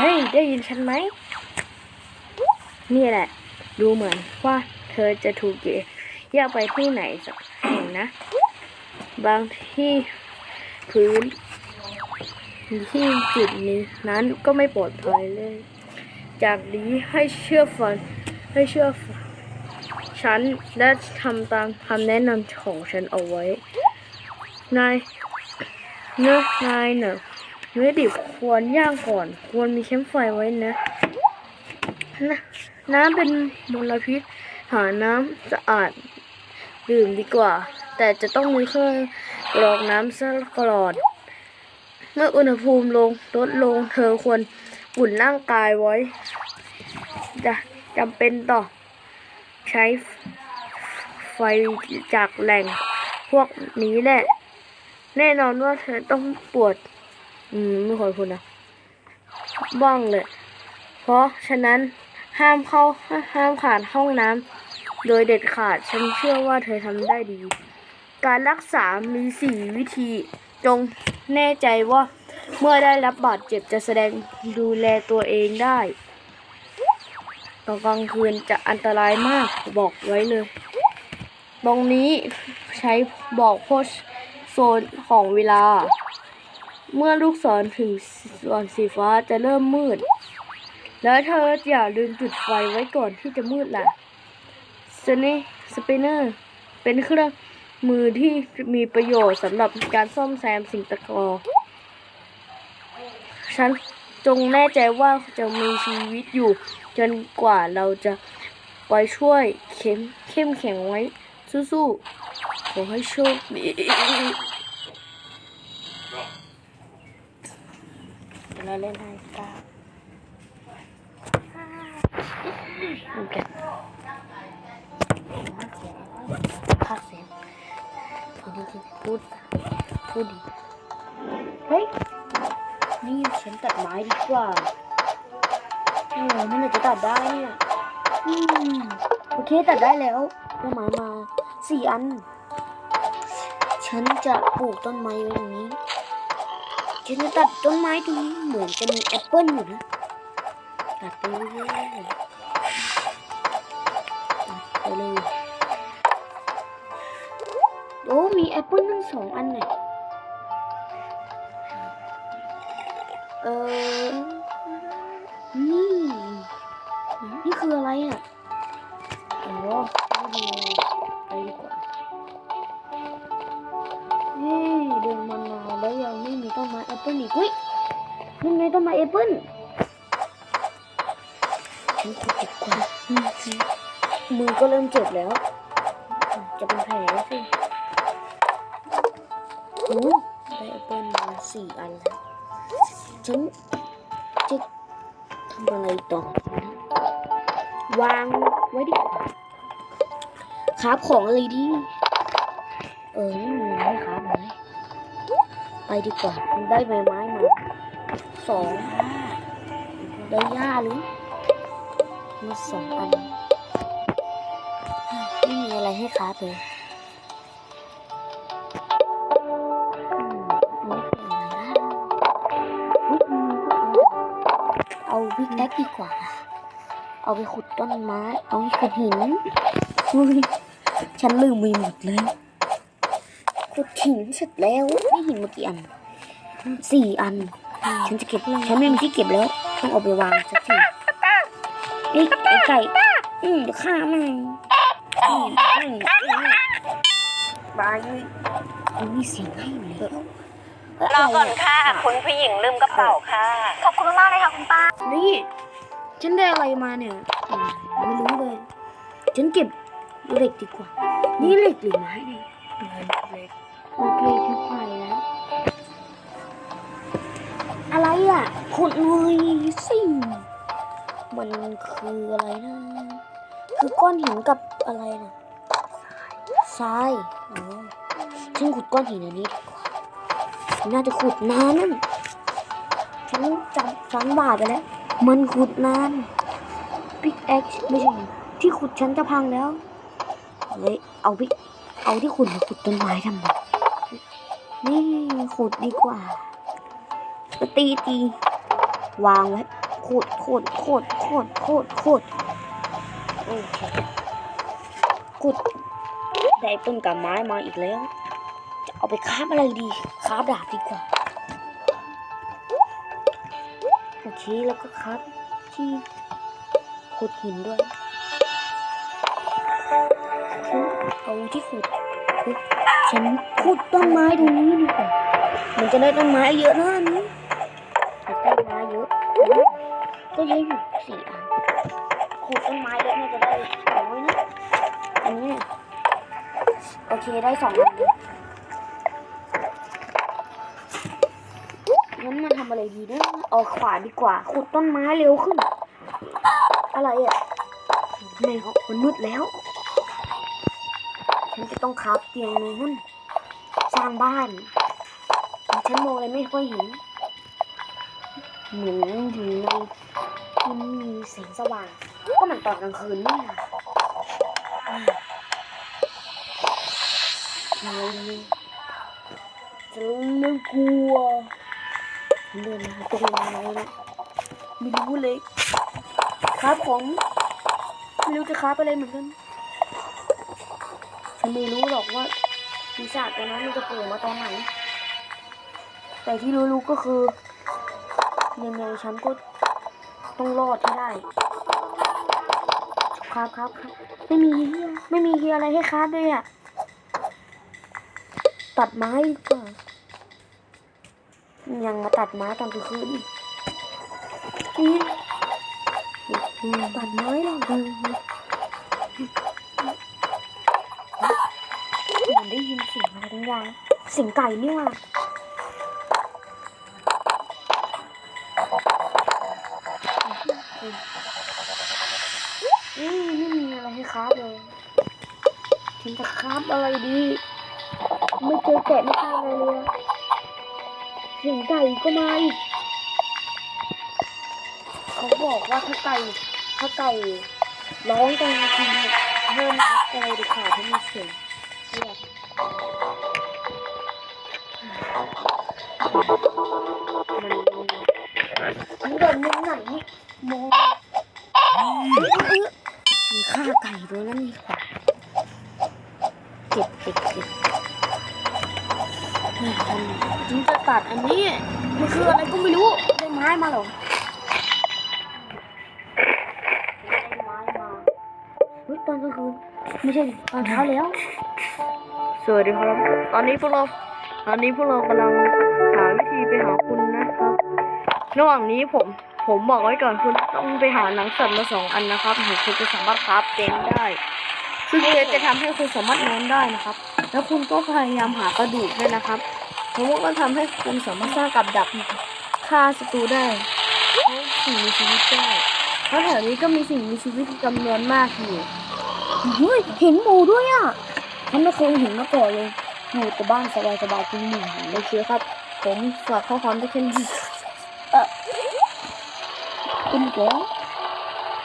เฮ้ย ได้ยินฉันไหม นี่แหละ ดูเหมือนว่าเธอจะถูกเกแยกไปที่ไหนสักแห่งนะ บางที่พื้น ที่จุดนี้นั้นก็ไม่ปลอดภัยเลย จากนี้ให้เชื่อฟังให้เชื่อฟังฉันและทำตามคำแนะนำของฉันเอาไว้ นายเนื้อนายเนอะ เนื้อดิบควรย่างก่อน ควรมีแคมไฟไว้นะนะน้ำเป็นมลพิษ หาน้ำสะอาดดื่มดีกว่า แต่จะต้องมีเครื่องกรองน้ำซะตลอด เมื่ออุณหภูมิลงลดลงเธอควรอุ่นร่างกายไว้จะจำเป็นต่อ ใช้ไฟจากแหล่งพวกนี้แหละ แน่นอนว่าเธอต้องปวด อืมไม่ควรพูดนะบ้องเลย เพราะฉะนั้นห้ามเข้าห้ามขาดห้องน้ำโดยเด็ดขาดฉันเชื่อว่าเธอทำได้ดี การรักษา มีสี่วิธี จงแน่ใจว่าเมื่อได้รับบาดเจ็บจะแสดงดูแลตัวเองได้ตอนกลางคืนจะอันตรายมากบอกไว้เลย ตรงนี้ใช้บอกโพสโซนของเวลา เมื่อลูกศรถึงส่วนสีฟ้าจะเริ่มมืด แล้วเธออย่าลืมจุดไฟไว้ก่อนที่จะมืดล่ะสเนสเปเนอร์เป็นเครื่องมือที่มีประโยชน์สำหรับการซ่อมแซมสิ่งตะกอฉันจงแน่ใจว่าจะมีชีวิตอยู่ จนกว่าเราจะไปช่วยเข้มเข้มแข็งไว้สู้ๆขอให้โชคดี เราเล่นไฮสตาโอเคพักเสียงพูดดีๆพูดพูดดีเฮ้ยนี่ฉันตัดไม้ดีกว่าเออมันจะตัดได้เนี่ยอืมโอเคตัดได้แล้วได้ไม้มาสี่อัน ฉันจะปลูกต้นไม้ไว้ตรงนี้ ฉันจะตัดต้นไม้ตรงนี้เหมือนจะมีแอปเปิ้ลอยู่นะตัดไปเรื่อยๆตัดไปเลยโอ้มีแอปเปิ้ลทั้งสองอันเนี่ยเออนี่ นี่คืออะไรอะ ก็เริ่มเจ็บแล้ว จะเป็นแผลสิโอ้ได้แอปเปิลมาสี่อันแล้วฉันจะทำอะไรต่อวางไว้ดีกว่าครับของอะไรดี เออไม่มีไม่ครับไหมไปดีกว่าได้ใบไม้มาสองได้หญ้าหรือมีสองอัน อะไรให้ครับเลยอืมนี่คืออะไรนะอุ๊ยอืมเอาพิกแอคดีกว่า เอาไปขุดต้นไม้ เอาไปขุดหินอุ๊ยฉันลืมไปหมดเลย ขุดหินเสร็จแล้วได้หินมากี่อันสี่อัน ฉันจะเก็บ ฉันไม่มีที่เก็บแล้ว ต้องเอาไปวางสักทีนี่ไอ้ไก่ อืมเดี๋ยวฆ่ามันอืมอืมอืม บายมีเสียงให้อยู่แล้วรอก่อนค่ะ คุณผู้หญิงลืมกระเป๋าค่ะ ขอบคุณมากเลยค่ะคุณป้า นี่ ฉันได้อะไรมาเนี่ยไม่รู้เลย ฉันเก็บเหล็กดีกว่า นี่เหล็กหรือไม้เนี่ยเหล็กโอเคฉันไปแล้วอะไรอะขุดหน่อยสิ มันคืออะไรนะ คือก้อนหินกับอะไรนะทรายอ๋อฉันขุดก้อนหินอันนี้น่าจะขุดนานนั่นฉันจำฟังบาทไปแล้ว มันขุดนานพิกแอคไม่ใช่ที่ขุดฉันจะพังแล้วเฮ้ยเอาพิกเอาที่ขุดมาขุดต้นไม้ทำไมนี่ขุดดีกว่าตีตีวางไว้โคตรโคตรโคตร ขุดได้ต้นกับไม้มาอีกแล้ว จะเอาไปคราบอะไรดีคราบดาบดีกว่า โอเค แล้วก็คราบที่ขุดหินด้วย เอาที่ขุดฉันขุดต้นไม้ตรงนี้ดีกว่ามันจะได้ต้นไม้เยอะนะอันนี้อยากได้ไม้เยอะ ก็เยอะอยู่สี่อัน ขุดต้นไม้เยอะน่าจะได้น้อยนะอันนี้โอเคได้สองอันงั้นมาทำอะไรดีนะเอาขวาดีกว่าขุดต้นไม้เร็วขึ้น อะไรอะไม่เอามันมืดแล้วฉันจะต้องคับเตียงนู้นสร้างบ้านฉันมองอะไรไม่ค่อยเห็น เหมือนอยู่ในที่มีแสงสว่าง ก็เหมือนตอนกลางคืนนี่นะอืมอะเนี่ยฉันไม่กลัวเดินมาตรงไหนนะไม่รู้เลยครับของไม่รู้จะครับอะไรเหมือนกันฉันไม่รู้หรอกว่าปีศาจตัวนั้นมันจะโผล่มาตอนไหน แต่ที่รู้ๆก็คือ ยังไงฉันก็ต้องรอดให้ได้ ครับครับครับ ไม่มีเฮียไม่มีเฮียอะไรให้คราฟด้วยอะ ตัดไม้ดีกว่ายังมาตัดไม้ตอนกลางคืนนี่ตัดไม้หรอมันได้ยินเสียงอะไรบางอย่างเสียงไก่นี่หว่ ฉันจะคราฟอะไรดี ไม่เจอแกะไม่เจออะไรเลยเสียงไก่ก็มาอีกเขาบอกว่าถ้าไก่ถ้าไก่ร้องตรงทีเนี่ยเพิ่มพักอะไรดีกว่าถ้ามีเสียงเรียกมันมันเดินมุมไหนนี่มองฉันฆ่าไก่ตัวนั้นดีกว่า ก็บเก็บเก็บมันจะตัดอันนี้ มันคืออะไรก็ไม่รู้ ได้ไม้มาหรอได้ไม้มาเฮ้ยตอนกลางคืนไม่ใช่ตอนเช้าแล้ว สวัสดีครับ ตอนนี้พวกเรา ตอนนี้พวกเรากำลังหาวิธีไปหาคุณนะครับ ระหว่างนี้ผม ผมบอกไว้ก่อนคุณต้องไปหาหนังสัตว์มาสองอันนะครับถึงคุณจะสามารถคราฟเตียงได้ ซึ่งเตียงจะทำให้คุณสามารถนอนได้นะครับ แล้วคุณก็พยายามหากระดูกด้วยนะครับเพราะว่าก็ทำให้คุณสามารถสร้างกับดักฆ่าศัตรูได้และสิ่งมีชีวิตได้เพราะแถวนี้ก็มีสิ่งมีชีวิตจำนวนมากอยู่เฮ้ยเห็นหมูด้วยอะฉันไม่เคยเห็นมาก่อนเลยอยู่แต่บ้านสบายๆกินหมูโอเคครับ ผมฝากข้อความได้แค่นี้เออเป็นแก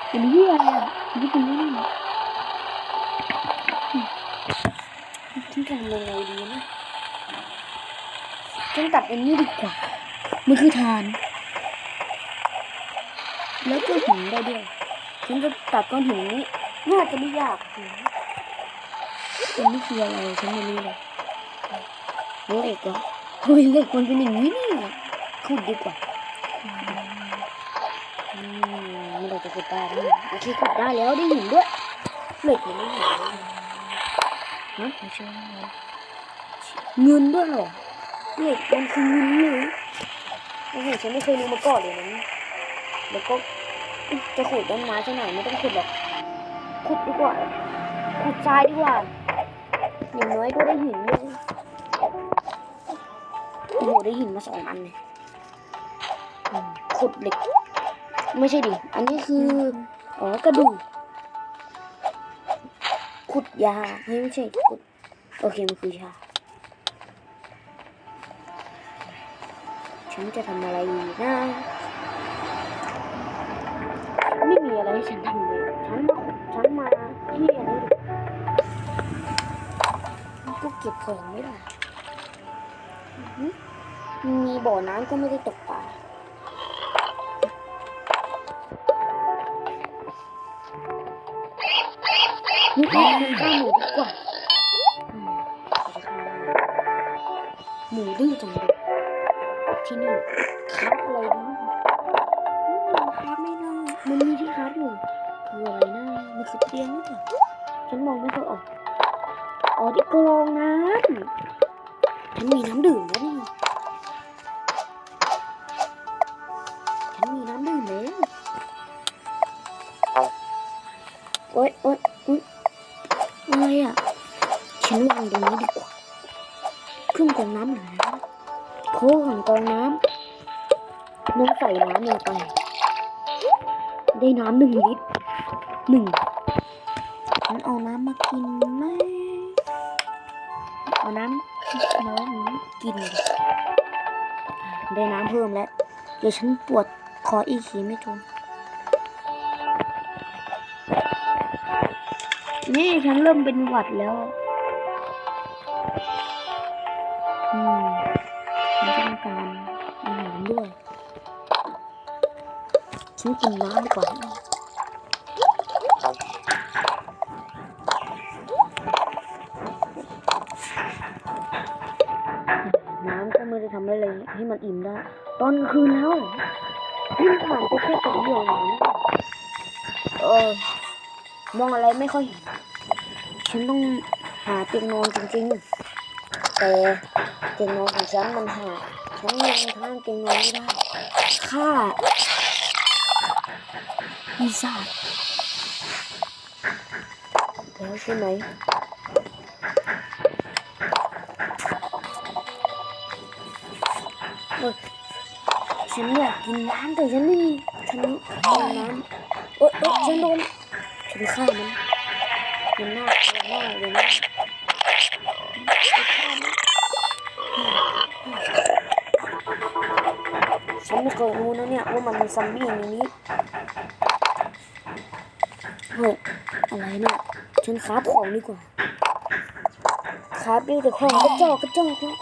เป็นเหี้ยอะไรอะนี่เป็นนี่ ฉันจะทำยังไงดีนะฉันตัดอันนี้ดีกว่า มันคือทาน แล้วก็หินได้ด้วยฉันจะตัดก้อนหินนี้น่าจะไม่ยากอันนี้คืออะไรฉันไม่รู้เลยเหล็กเหรอเฮ้ยเหล็กมันเป็นอย่างนี้นี่ขุดดีกว่าอืมไม่ได้จะขุดได้โอเคขุดได้แล้วได้หินด้วยเหล็กมันไม่ห็น เลยฮะไม่ใช่เงินด้วยเหรอเหล็กมันคือเงินเลยโอ้โหฉันไม่เคยรู้มาก่อนเลยนะเนี่ยแล้วก็จะขุดต้นไม้ซะหน่อยไม่ต้องขุดหรอกขุดดีกว่าขุดทรายดีกว่าอย่างน้อยก็ได้หินเลยโอ้โหได้หินมาสองอันเลยอืมขุดเหล็ก ไม่ใช่ดิ อันนี้คือ อ๋อกระดูก ขุดยาไม่ใช่ขุดโอเคมันคือยาฉันจะทำอะไรดีนะไม่มีอะไรให้ฉันทำเลยฉันมาฉันมาที่อันนี้ก็เก็บของไม่ได้มีบ่อน้ำก็ไม่ได้ตก นี่เอามันฆ่าหมูดีกว่าอืมหมูดื้อจังเลยที่นี่ครับอะไรดีอืมครับไม่ได้มันมีที่ครับอยู่คืออะไรนะมันคือเตียงหรือเปล่าฉันมองไม่ค่อยออกอ๋อที่กรองน้ำฉันมีน้ำดื่มแล้วนี่ฉันมีน้ำดื่มแล้วโอ๊ยโอ๊ยำน้องใส่น้ำลงไป ได้น้ำหนึ่งลิตรหนึ่งฉันเอาน้ำมากินไหมเอาน้ำน้ำกิน ได้น้ำเพิ่มแล้ว เดี๋ยวฉันปวดคออีกทีไม่ทนนี่ฉันเริ่มเป็นหวัดแล้ว อืม ฉันกินน้ำดีกว่าน้ำก็ไม่ได้ทำอะไรให้มันอิ่มได้ ตอนคืนแล้วเพิ่งผ่านไปแค่สองเดือนเองเออ มองอะไรไม่ค่อยเห็นฉันต้องหาเตียงนอนจริงๆ แต่เตียงนอนของฉันมันหาฉันยังทางเตียงนอนไม่ได้ ค่า ปีศาจแล้วใช่ไหมฉันอยากกินน้ำแต่ฉันไม่มีฉันโดนน้ำเอ้ยเอ้ยฉันโดนฉันฆ่ามันมันน่ากลัวมากเลยนะฉันฆ่าฉันไม่เคยรู้นะเนี่ยว่ามันมีซัมบี้ในนี้เฮ้ย อะไรเนี่ยฉันคราบของดีกว่าคราบดีแต่ของกระจอกกระจอกแล้ว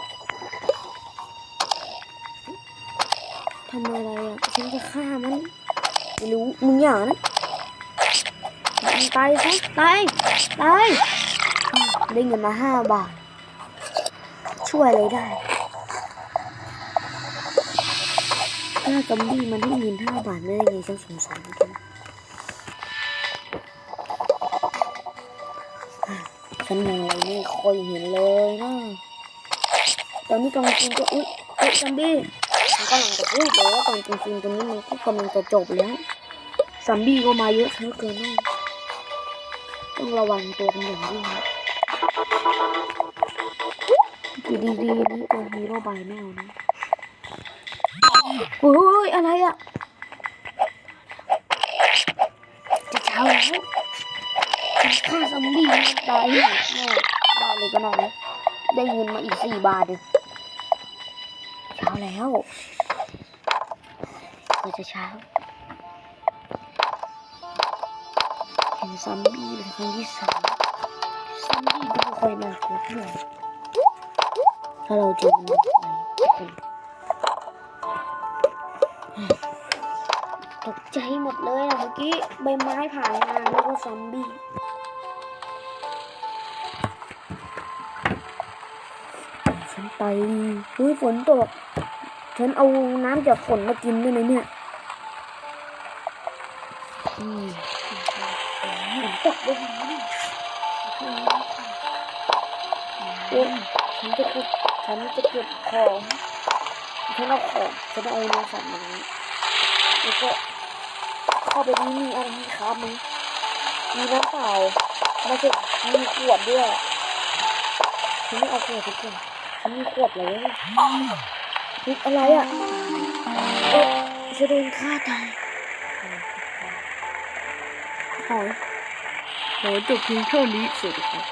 ทำอะไรอะฉันจะฆ่ามันไม่รู้มึงอย่านะมันตายซะตายตายได้เงินมาห้าบาท ช่วยอะไรได้ถ้ากัมบี้มันให้เงินห้าบาทไม่ได้ไงฉันสงสารมือน กันฉันมองอะไรไม่ค่อยเห็นเลยนะตอนนี้กำลังกินก็อุ๊ยเฮ้ยกัมบี้ฉันกำลังจะพูดเลยว่าตอนจริงๆตรงนี้มันก็กำลังจะจบแล้วซอมบี้ก็มาเยอะเหลือเกินนต้องระวังตัวเป็นอย่างยิ่งนะดีดีๆนี่ตัวฮีโร่บายแมวนะเฮ้ยอะไรอะจะเช้าแล้ว ฆ่าซอมบี้ตายหมดแน่ได้เลยก็ได้นะได้เงินมาอีกสี่บาทเลยเช้าแล้วก็จะเช้าเห็นซอมบี้เป็นครั้งที่สามซอมบี้ก็ไม่ค่อยน่ากลัวเท่าไหร่ถ้าเราเจอมันไปต กใจหมดเลยอะเมื่อกี้ใบไม้ผ่านมาแล้วก็ซอมบี้ฉันไปอุ้ยฝนตก ฉันเอาน้ำจากฝนมากินด้วยนะเนี่ยอืมฝนตกด้วยนะเนี่ยโอ้ยฉันจะเก็บฉันจะเก็บของฉันเอาของฉันเอาเนื้อสัตว์มาแล้วก็ เข้าไปนี่มีอะไรมีครับมั้ยมีน้ำเปล่าไม่ใช่มีขวดด้วยฉันไม่เอาขวดทุกคนฉันมีขวดเลยนี่อะไรอะเอ๊ะจะโดนฆ่าตายหอยหอยจบเพียงเท่านี้สวัสดีครับ